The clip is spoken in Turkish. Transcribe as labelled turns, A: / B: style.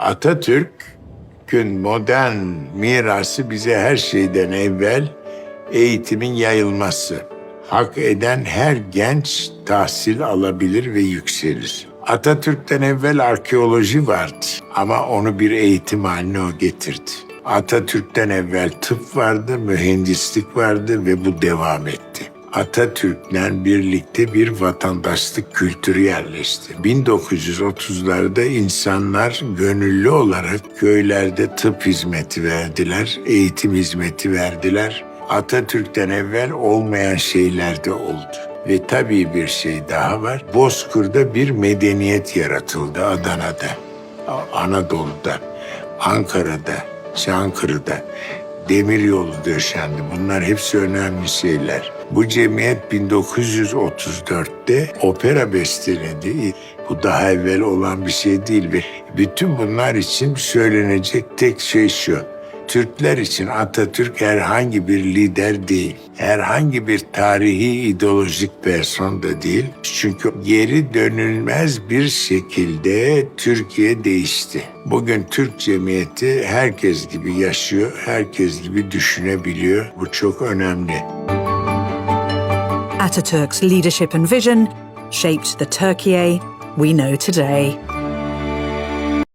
A: Atatürk'ün modern mirası bize her şeyden evvel eğitimin yayılması. Hak eden her genç tahsil alabilir ve yükselir. Atatürk'ten evvel arkeoloji vardı ama onu bir eğitim haline o getirdi. Atatürk'ten evvel tıp vardı, mühendislik vardı ve bu devam etti. Atatürk'le birlikte bir vatandaşlık kültürü yerleşti. 1930'larda insanlar gönüllü olarak köylerde tıp hizmeti verdiler, eğitim hizmeti verdiler. Atatürk'ten evvel olmayan şeyler de oldu. Ve tabii bir şey daha var. Bozkır'da bir medeniyet yaratıldı Adana'da, Anadolu'da, Ankara'da, Çankırı'da demiryolu döşendi. Bunlar hepsi önemli şeyler. Bu cemiyet 1934'te opera besteledi. Bu daha evvel olan bir şey değil bütün bunlar için söylenecek tek şey şu. Türkler için Atatürk herhangi bir lider değil. Herhangi bir tarihi ideolojik person da değil. Çünkü geri dönülmez bir şekilde Türkiye değişti. Bugün Türk cemiyeti herkes gibi yaşıyor, herkes gibi düşünebiliyor. Bu çok önemli.
B: Ataturk's leadership and vision shaped the Turkey we know today.